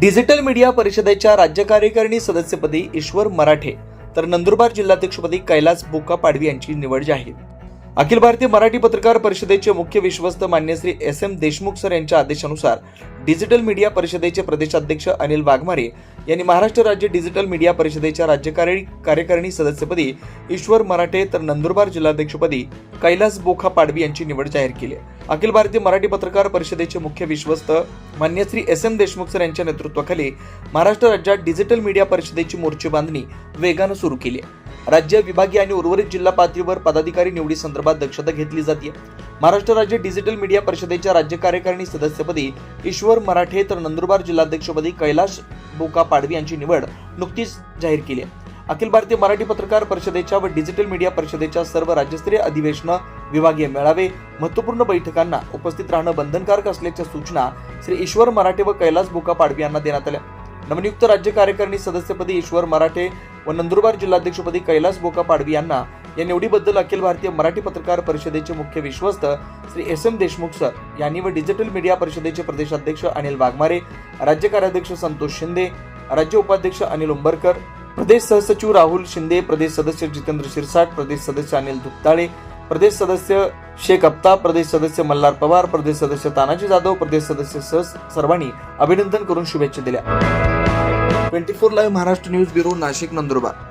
Digital media परिषदेच्या राज्य कार्यकारिणी सदस्यपदी ईश्वर मराठे तर नंदुरबार जिल्हाध्यक्षपदी कैलास बोका पाडवी यांची निवड जाहीर. अखिल भारतीय मराठी पत्रकार परिषदेचे मुख्य विश्वस्त मान्य Shri S M Deshmukh sir यांच्या आदेशानुसार डिजिटल मीडिया परिषदेचे प्रदेशाध्यक्ष अनिल वाघमारे यांनी महाराष्ट्र राज्य डिजिटल मीडिया परिषदेच्या राज्यकारी कार्यकारिणी सदस्यपदी ईश्वर मराठे तर नंदुरबार जिल्हाध्यक्षपदी कैलास बोखा पाडवी यांची निवड जाहीर केली. अखिल भारतीय मराठी पत्रकार परिषदेचे मुख्य विश्वस्त मान्य Shri S M Deshmukh sir यांच्या नेतृत्वाखाली महाराष्ट्र राज्यात डिजिटल मीडिया परिषदेची मोर्चे बांधणी वेगानं सुरू केली आहे. राज्य विभागीय आणि उर्वरित जिल्हा पातळीवर पदाधिकारी निवडी संदर्भात दक्षता घेतली जाते महाराष्ट्र राज्य डिजिटल मीडिया परिषदेच्या राज्य कार्यकारिणी सदस्यपदी ईश्वर मराठे तर नंदुरबार जिल्हाध्यक्षपदी कैलाश बोका पाडवी यांची निवड नुकतीच जाहीर केली आहे. अखिल भारतीय मराठी पत्रकार परिषदेच्या व डिजिटल मीडिया परिषदेच्या सर्व राज्यस्तरीय अधिवेशनं विभागीय मेळावे महत्त्वपूर्ण बैठकांना उपस्थित राहणं बंधनकारक असल्याच्या सूचना श्री ईश्वर मराठे व कैलास बोका पाडवी यांना देण्यात आल्या. नवनियुक्त राज्य कार्यकारिणी सदस्यपदी ईश्वर मराठे व नंदुरबार जिल्हाध्यक्षपदी कैलास बोका पाडवी यांना या निवडीबद्दल अखिल भारतीय मराठी पत्रकार परिषदेचे मुख्य विश्वस्त Shri S M Deshmukh sir यांनी व डिजिटल मीडिया परिषदेचे प्रदेशाध्यक्ष अनिल वाघमारे राज्य कार्याध्यक्ष संतोष शिंदे राज्य उपाध्यक्ष अनिल उंबरकर प्रदेश सहसचिव राहुल शिंदे प्रदेश सदस्य जितेंद्र शिरसाट प्रदेश सदस्य अनिल दुप्ताळे प्रदेश सदस्य शेख अप्ता प्रदेश सदस्य मल्हार पवार प्रदेश सदस्य तानाजी जाधव प्रदेश सदस्य सह सर्वांनी अभिनंदन करून शुभेच्छा दिल्या. Twenty four live Maharashtra news bureau Nashik Nandurbar.